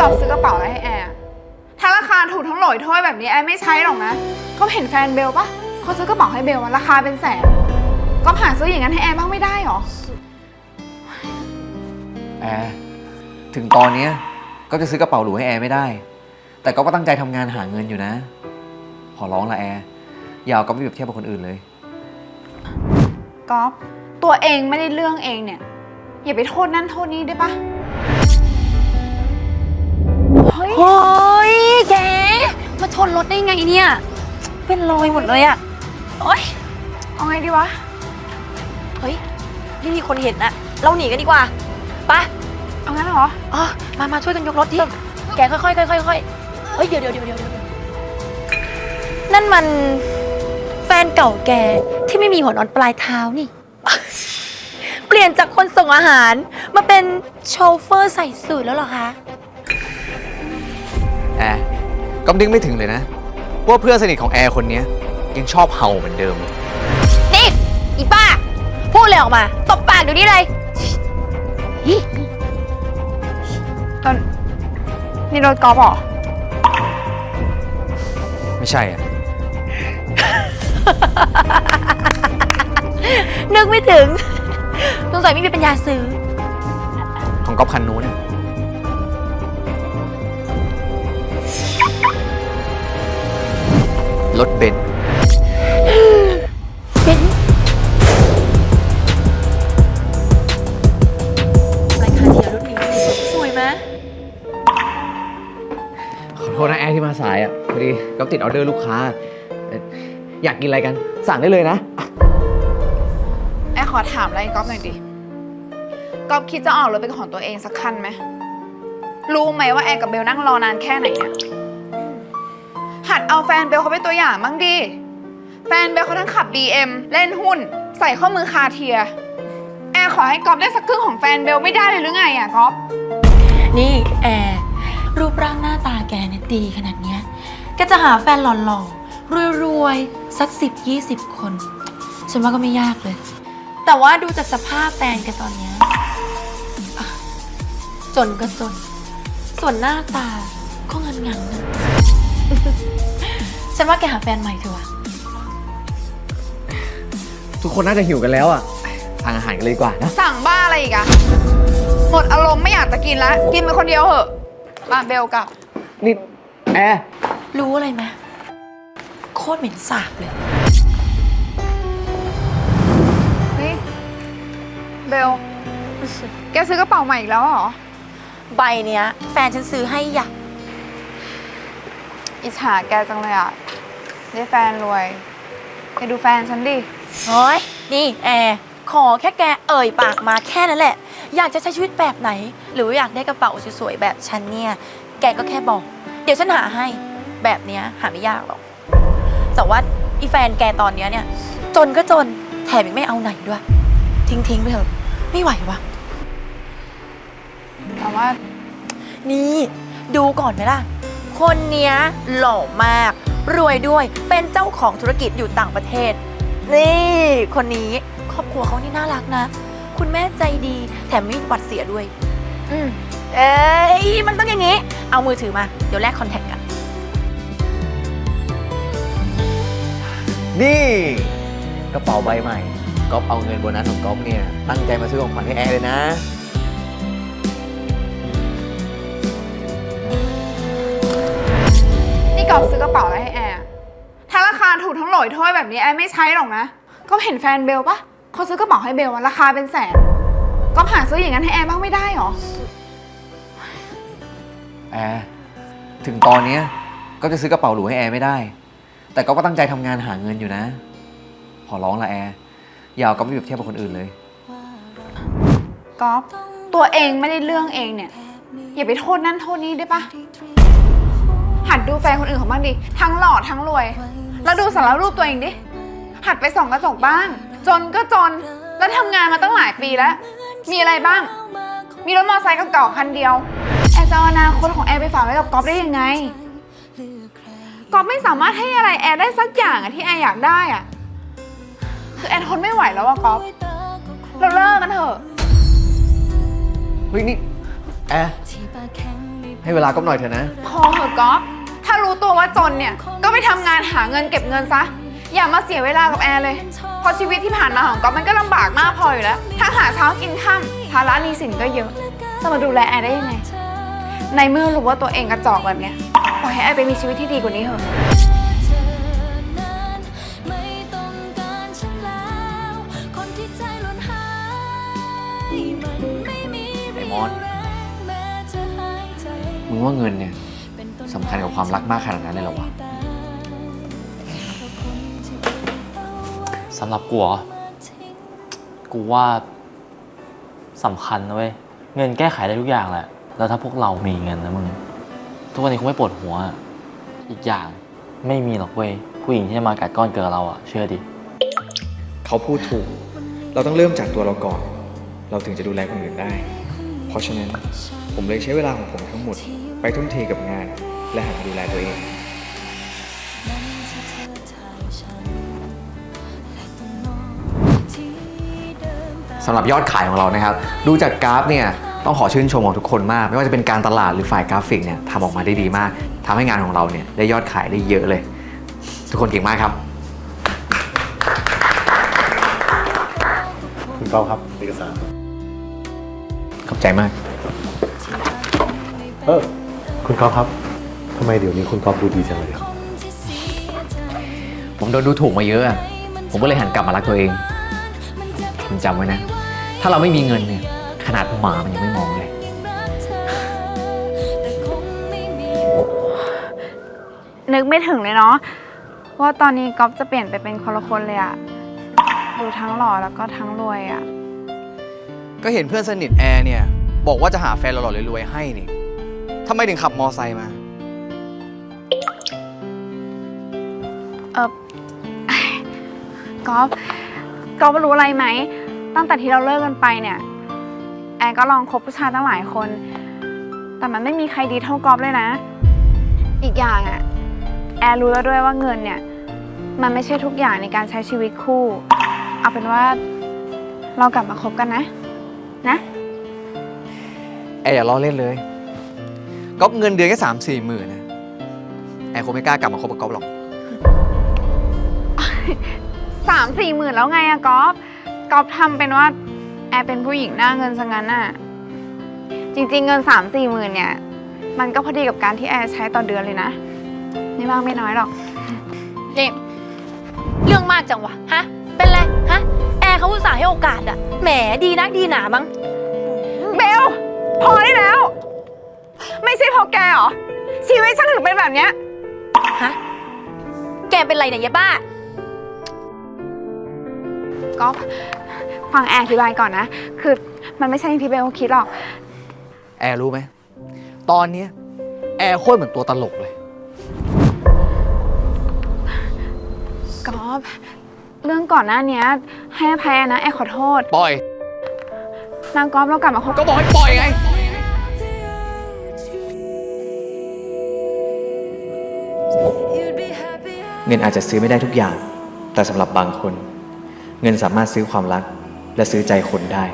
กอบซื้อกระเป๋าอะไรให้แอร์อะถ้าราคาถูกทั้งโหลอยถ้วยแบบนี้แอร์ไม่ใช้หรอกนะ ก็เห็นแฟนเบลปะเขาซื้อกระเป๋าให้เบลอะราคาเป็นแสน ก็หาซื้ออย่างนั้นให้แอร์บ้างไม่ได้หรอ แอร์ถึงตอนเนี้ยก็จะซื้อกระเป๋าหรูให้แอร์ไม่ได้ แต่ก็ก็ตั้งใจทำงานหาเงินอยู่นะ ขอร้องละแอร์อย่าเอาก็ไม่เปรียบเทียบกับคนอื่นเลย ก๊อฟตัวเองไม่ได้เรื่องเองเนี่ย อย่าไปโทษนั่นโทษนี้ได้ปะ ถได้ไงเนี่ย เป็นรอยหมดเลยอะโอ๊ยเอาไงดีวะ เฮ้ยนี่มีคนเห็นอะเราหนีกันดีกว่าไปะเอางั้นเหรอ อ๋อมามาช่วยกันยกรถดิแกค่อยๆค่อยๆค่อยๆเฮ้ยเดี๋ยวเดี๋ยวเดี๋ยวเดี๋ยวเดี๋ยวนั่นมันแฟนเก่าแกที่ไม่มีหัวนอนปลายเท้านี่ เปลี่ยนจากคนส่งอาหารมาเป็นโชเฟอร์ใส่สูทแล้วเหรอคะแอร์ ก็นึกไม่ถึงเลยนะ ว่าเพื่อนสนิทของแอร์คนเนี้ยยังชอบเห่าเหมือนเดิม นี่อีป้า พูดเลยออกมา ตบปากเดี๋ยวนี้เลยฮิตอนนี่รถกอล์ฟเหรอ ไม่ใช่อะนึกไม่ถึงสงสัยไม่มีปัญญาซื้อ ของก๊อฟคันนู้นน่ะ รถเบนซ์เป็นรายการเดียวรุ่นนี้สวยไหมขอโทษนะแอร์ที่มาสายอะพอดีก๊อฟติดออเดอร์ลูกค้าเอ่ออยากกินอะไรกัน สั่งได้เลยนะ แอร์ขอถามอะไรก๊อฟหน่อยดิก๊อฟคิดจะออกรถเป็นของตัวเองสักคันไหมรู้ไหมว่าแอร์กับเบลนั่งรอนานแค่ไหนเนี่ย หัดเอาแฟนเบลเขาเป็นตัวอย่างบ้างดิ แฟนเบลเขาทั้งขับ BM เล่นหุ้น ใส่ข้อมือคาเทีย แอร์ขอให้ก๊อฟได้สักครึ่งของแฟนเบลไม่ได้เลยหรือไงอะก๊อฟนี่แอร์รูปร่างหน้าตาแกเนี่ยดีขนาดเนี้ยแกจะหาแฟนหล่อๆรวยๆสักสิบยี่สิบคน ฉันว่าก็ไม่ยากเลย แต่ว่าดูจากสภาพแฟนแกตอนเนี้ยอะจนก็จน ส่วนหน้าตาก็งันงันๆนะ ฉันว่าแกหาแฟนใหม่เถอะวะทุกคนน่าจะหิวกันแล้วอะทานอาหารกันเลยดีกว่านะ สั่งบ้าอะไรอีกอะหมดอารมณ์ไม่อยากจะกินละ กินไปคนเดียวเหอะมาเบลกลับ นี่แอร์รู้อะไรไหมโคตรเหม็นสาบเลยนี่เบล แกซื้อกระเป๋าใหม่อีกแล้วเหรอ ใบเนี้ย แฟนฉันซื้อให้อยาก อิจฉาแกจังเลยอะได้แฟนรวยแกดูแฟนฉันดิ โอ้ยนี่แอร์ขอแค่แกเอ่ยปากมาแค่นั้นแหละ อยากจะใช้ชีวิตแบบไหน หรือว่าอยากได้กระเป๋าสวยๆแบบฉันเนี่ย แกก็แค่บอก เดี๋ยวฉันหาให้แบบเนี้ยหาไม่ยากหรอก แต่ว่าอีแฟนแกตอนเนี้ยเนี่ย จนก็จนแถมยังไม่เอาไหนด้วย ทิ้งๆไปเถอะไม่ไหววะแต่ว่า นี่ ดูก่อนไหมล่ะ คนเนี้ยหล่อมาก รวยด้วยเป็นเจ้าของธุรกิจอยู่ต่างประเทศ นี่คนนี้ครอบครัวเขานี่น่ารักนะ คุณแม่ใจดีแถมไม่หวัดเสียด้วย อืมเอ้ยมันต้องอย่างนี้ เอามือถือมา เดี๋ยวแลกคอนแทคกัน นี่กระเป๋าใบใหม่ก๊อฟเอาเงินโบนัสของก๊อฟเนี่ย ตั้งใจมาซื้อของขวัญให้แอร์เลยนะ กอบซื้อกระเป๋าอะไรให้แอร์อะถ้าราคาถูกทั้งโหลอยถ้วยแบบนี้แอร์ไม่ใช้หรอกนะ ก็เห็นแฟนเบลปะเขาซื้อกระเป๋าให้เบลอะราคาเป็นแสน ก็หาซื้ออย่างนั้นให้แอร์บ้างไม่ได้หรอ แอร์ถึงตอนเนี้ยก็จะซื้อกระเป๋าหรูให้แอร์ไม่ได้ แต่ก็ก็ตั้งใจทำงานหาเงินอยู่นะ ขอร้องละแอร์อย่าเอาก็ไม่เปรียบเทียบกับคนอื่นเลย ก๊อฟตัวเองไม่ได้เรื่องเองเนี่ย อย่าไปโทษนั่นโทษนี้ได้ปะ หัดดูแฟนคนอื่นเขาบ้างดิ ทั้งหล่อทั้งรวย แล้วดูสารรูปตัวเองดิ หัดไปส่องกระจกบ้าง จนก็จน แล้วทำงานมาตั้งหลายปีแล้ว มีอะไรบ้าง มีรถมอเตอร์ไซค์เก่าๆคันเดียว แอร์จะเอาอนาคตของแอร์ไปฝากไว้กับก๊อฟได้ยังไง ก๊อฟไม่สามารถให้อะไรแอร์ได้สักอย่างอะที่แอร์อยากได้อะคือแอร์ทนไม่ไหวแล้วอะก๊อฟ เราเลิกกันเถอะ เฮ้ยนี่แอร์ให้ให้เวลาก๊อฟหน่อยเถอะนะ พอเหอะก๊อฟถ้ารู้ ตัวว่าจนเนี่ย ก็ไปทำงานหาเงินเก็บเงินซะ อย่ามาเสียเวลากับแอร์เลย เพราะชีวิตที่ผ่านมาของก๊อฟมันก็ลำบากมากพออยู่แล้วถ้าหาเช้ากินค่ำภาระหนี้สินก็เยอะ จะมาดูแลแอร์ได้ยังไง ในเมื่อรู้ว่าตัวเองกระจอกแบบเนี้ยปล่อยให้แอร์ไปมีชีวิตที่ดีกว่านี้เถอะไม่ต้องการฉันแล้วคนที่ใจหล่นหายมันไม่มีไอ้มอสแรงแม้จะหายใจมึงว่าเงินเนี่ยเป็นต้น สำคัญกับความรักมากขนาดนั้นเลยเหรอวะสำหรับกูเหรอกูว่าสำคัญนะเว้ย เงินแก้ไขได้ทุกอย่างแหละ แล้วถ้าพวกเรามีเงินนะมึง ทุกวันนี้คงไม่ปวดหัวอะอีกอย่างไม่มีหรอกเว้ย ผู้หญิงที่จะมากัดก้อนเกลือเราอะเชื่อดิ เขาพูดถูก เราต้องเริ่มจากตัวเราก่อน เราถึงจะดูแลคนอื่นได้ เพราะฉะนั้นผมเลยใช้เวลาของผมทั้งหมด ไปทุ่มเทกับงาน และหันมาดูแลตัวเองสำหรับยอดขายของเรานะครับ ดูจากกราฟเนี่ยต้องขอชื่นชมของทุกคนมาก ไม่ว่าจะเป็นการตลาดหรือฝ่ายกราฟิกเนี่ยทำออกมาได้ดีมากทำให้งานของเราเนี่ยได้ยอดขายได้เยอะเลย ทุกคนเก่งมากครับ คุณเป้าครับเอกสารขอบใจมาก เออ คุณก๊อฟครับ ทำไมเดี๋ยวนี้คุณก๊อฟดูดีจังเลยครับผมโดนดูถูกมาเยอะอะผมก็เลยหันกลับมารักตัวเอง คุณจำไว้นะ ถ้าเราไม่มีเงินเนี่ย ขนาดหมามันยังไม่มองเลยแต่คงไม่มีนึกไม่ถึงเลยเนาะว่าตอนนี้ก๊อฟจะเปลี่ยนไปเป็นคนละคนเลยอะดูทั้งหล่อแล้วก็ทั้งรวยอะก็เห็นเพื่อนสนิทแอร์เนี่ย บอกว่าจะหาแฟนหล่อๆรวยๆให้นี่ทำไมถึงขับมอไซค์มา ก๊อฟก๊อฟรู้อะไรไหม ตั้งแต่ที่เราเลิกกันไปเนี่ย แอร์ก็ลองคบผู้ชายตั้งหลายคน แต่มันไม่มีใครดีเท่าก๊อฟเลยนะ อีกอย่างอะแอร์รู้แล้วด้วยว่าเงินเนี่ย มันไม่ใช่ทุกอย่างในการใช้ชีวิตคู่ เอาเป็นว่าเรากลับมาคบกันนะ นะ แอร์อย่าล้อเล่นเลยก๊อฟเงินเดือนแค่สามสี่หมื่นนะแอร์คงไม่กล้ากลับมาคบกับก๊อฟหรอก สามสี่หมื่นแล้วไงอะก๊อฟก๊อฟทำเป็นว่าแอร์เป็นผู้หญิงหน้าเงินซะงั้นอะจริงๆ เงินสามสี่หมื่นเนี่ย มันก็พอดีกับการที่แอร์ใช้ต่อเดือนเลยนะ ไม่มากไม่น้อยหรอก นี่เรื่องมากจังวะ ฮะ เป็นไร ฮะ แอร์เขาอุตส่าห์ให้โอกาสอะแหมดีนักดีหนามั้ง เบล พอได้แล้ว ไม่ใช่เพราะแกเหรอ ชีวิตฉันถึงเป็นแบบเนี้ย ฮะ แกเป็นไรเนี่ยยายบ้า ก๊อฟฟังแอร์อธิบายก่อนนะ คือมันไม่ใช่อย่างที่เบลคิดหรอก แอร์รู้ไหม ตอนเนี้ยแอร์โคตรเหมือนตัวตลกเลยก๊อฟเรื่องก่อนหน้าเนี้ยให้อภัยนะ แอร์ขอโทษปล่อย นางก๊อฟเรากลับมาคบก็บอกให้ปล่อยไง เงินอาจจะซื้อไม่ได้ทุกอย่าง แต่สำหรับบางคน เงินสามารถซื้อความรักและซื้อใจคนได้